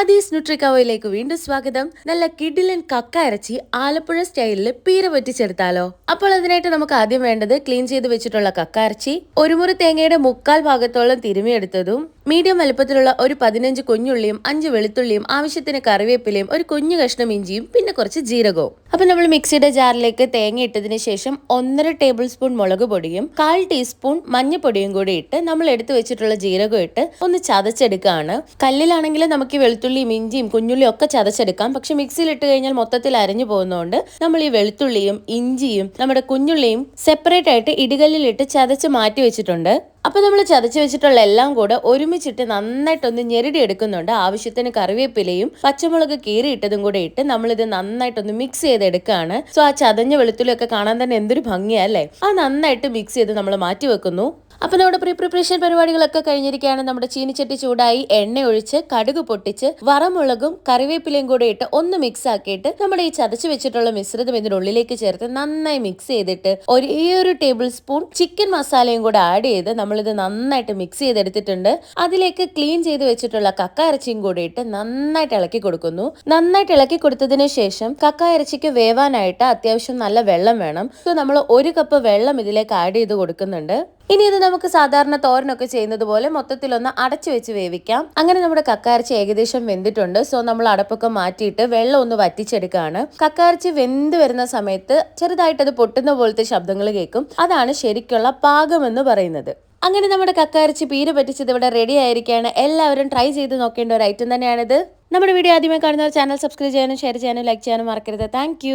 ആദീസ് ന്യൂട്രിക്കവയിലേക്ക് വീണ്ടും സ്വാഗതം. നല്ല കിഡിലൻ കക്ക ഇറച്ചി ആലപ്പുഴ സ്റ്റൈലിൽ പീര പറ്റിച്ചെടുത്താലോ അപ്പോൾ അതിനായിട്ട് നമുക്ക് ആദ്യം വേണ്ടത് ക്ലീൻ ചെയ്ത് വെച്ചിട്ടുള്ള കക്ക ഇറച്ചി ഒരു മുറി തേങ്ങയുടെ മുക്കാൽ ഭാഗത്തോളം തിരുമിയെടുത്തതും മീഡിയം വലുപ്പത്തിലുള്ള ഒരു പതിനഞ്ച് കുഞ്ഞുള്ളിയും അഞ്ച് വെളുത്തുള്ളിയും ആവശ്യത്തിന് കറിവേപ്പിലയും ഒരു കുഞ്ഞു കഷ്ണം ഇഞ്ചിയും പിന്നെ കുറച്ച് ജീരകവും. അപ്പൊ നമ്മൾ മിക്സിയുടെ ജാറിലേക്ക് തേങ്ങ ഇട്ടതിന് ശേഷം ഒന്നര ടേബിൾ സ്പൂൺ മുളക് പൊടിയും കാൽ ടീസ്പൂൺ മഞ്ഞപ്പൊടിയും കൂടി ഇട്ട് നമ്മൾ എടുത്തു വെച്ചിട്ടുള്ള ജീരകം ഇട്ട് ഒന്ന് ചതച്ചെടുക്കുകയാണ്. കല്ലിലാണെങ്കിൽ നമുക്ക് വെളുത്തുള്ളിയും ഇഞ്ചിയും കുഞ്ഞുള്ളിയും ഒക്കെ ചതച്ചെടുക്കാം. പക്ഷെ മിക്സിയിൽ ഇട്ട് കഴിഞ്ഞാൽ മൊത്തത്തിൽ അരഞ്ഞു പോകുന്നതുകൊണ്ട് നമ്മൾ ഈ വെളുത്തുള്ളിയും ഇഞ്ചിയും നമ്മുടെ കുഞ്ഞുള്ളിയും സെപ്പറേറ്റ് ആയിട്ട് ഇടികല്ലിലിട്ട് ചതച്ച് മാറ്റി വെച്ചിട്ടുണ്ട്. അപ്പൊ നമ്മൾ ചതച്ച് വെച്ചിട്ടുള്ള എല്ലാം കൂടെ ഒരുമിച്ചിട്ട് നന്നായിട്ടൊന്ന് ഞെരടി എടുക്കുന്നുണ്ട് ആവശ്യത്തിന് കറിവേപ്പിലയും പച്ചമുളക് കീറിയിട്ടതും കൂടെ ഇട്ട് നമ്മളിത് നന്നായിട്ടൊന്ന് മിക്സ് ചെയ്തെടുക്കുകയാണ്. സോ ആ ചതഞ്ഞ വെളുത്തുള്ളിയൊക്കെ കാണാൻ തന്നെ എന്തൊരു ഭംഗിയാ അല്ലേ? ആ നന്നായിട്ട് മിക്സ് ചെയ്ത് നമ്മൾ മാറ്റി വെക്കുന്നു അപ്പൊ നമ്മുടെ പ്രീ പ്രിപ്പറേഷൻ പരിപാടികളൊക്കെ കഴിഞ്ഞിരിക്കുകയാണ്. നമ്മുടെ ചീനിച്ചട്ടി ചൂടായി എണ്ണ ഒഴിച്ച് കടുക് പൊട്ടിച്ച് വറമുളകും കറിവേപ്പിലയും കൂടെ ഇട്ട് ഒന്ന് മിക്സ് ആക്കിയിട്ട് നമ്മുടെ ഈ ചതച്ച് വെച്ചിട്ടുള്ള മിശ്രിതം ഉള്ളിലേക്ക് ചേർത്ത് നന്നായി മിക്സ് ചെയ്തിട്ട് ഒരേ ഒരു ടേബിൾ സ്പൂൺ ചിക്കൻ മസാലയും കൂടെ ആഡ് ചെയ്ത് നമ്മളിത് നന്നായിട്ട് മിക്സ് ചെയ്തെടുത്തിട്ടുണ്ട്. അതിലേക്ക് ക്ലീൻ ചെയ്ത് വെച്ചിട്ടുള്ള കക്ക ഇറച്ചിയും കൂടെ ഇട്ട് നന്നായിട്ട് ഇളക്കി കൊടുക്കുന്നു. നന്നായിട്ട് ഇളക്കി കൊടുത്തതിന് ശേഷം കക്ക ഇറച്ചിക്ക് വേവാനായിട്ട് അത്യാവശ്യം നല്ല വെള്ളം വേണം. സോ നമ്മൾ ഒരു കപ്പ് വെള്ളം ഇതിലേക്ക് ആഡ് ചെയ്ത് കൊടുക്കുന്നുണ്ട്. ഇനി ഇത് നമുക്ക് സാധാരണ തോരനൊക്കെ ചെയ്യുന്നത് പോലെ മൊത്തത്തിലൊന്ന് അടച്ചു വെച്ച് വേവിക്കാം. അങ്ങനെ നമ്മുടെ കക്കാരച്ചി ഏകദേശം വെന്തിട്ടുണ്ട്. സോ നമ്മൾ അടപ്പൊക്കെ മാറ്റിയിട്ട് വെള്ളം ഒന്ന് വറ്റിച്ചെടുക്കുകയാണ്. കക്കാരച്ചി വെന്ത് വരുന്ന സമയത്ത് ചെറുതായിട്ട് അത് പൊട്ടുന്ന പോലത്തെ ശബ്ദങ്ങൾ കേൾക്കും. അതാണ് ശരിക്കുള്ള പാകം എന്ന് പറയുന്നത്. അങ്ങനെ നമ്മുടെ കക്കാരച്ചി പീര പറ്റിച്ചത് ഇവിടെ റെഡി ആയിരിക്കുകയാണ്. എല്ലാവരും ട്രൈ ചെയ്ത് നോക്കേണ്ട ഒരു ഐറ്റം തന്നെയാണിത്. നമ്മുടെ വീഡിയോ ആദ്യമായി കാണുന്നവർ ചാനൽ സബ്സ്ക്രൈബ് ചെയ്യാനും ഷെയർ ചെയ്യാനും ലൈക്ക് ചെയ്യാനും മറക്കരുത്. താങ്ക്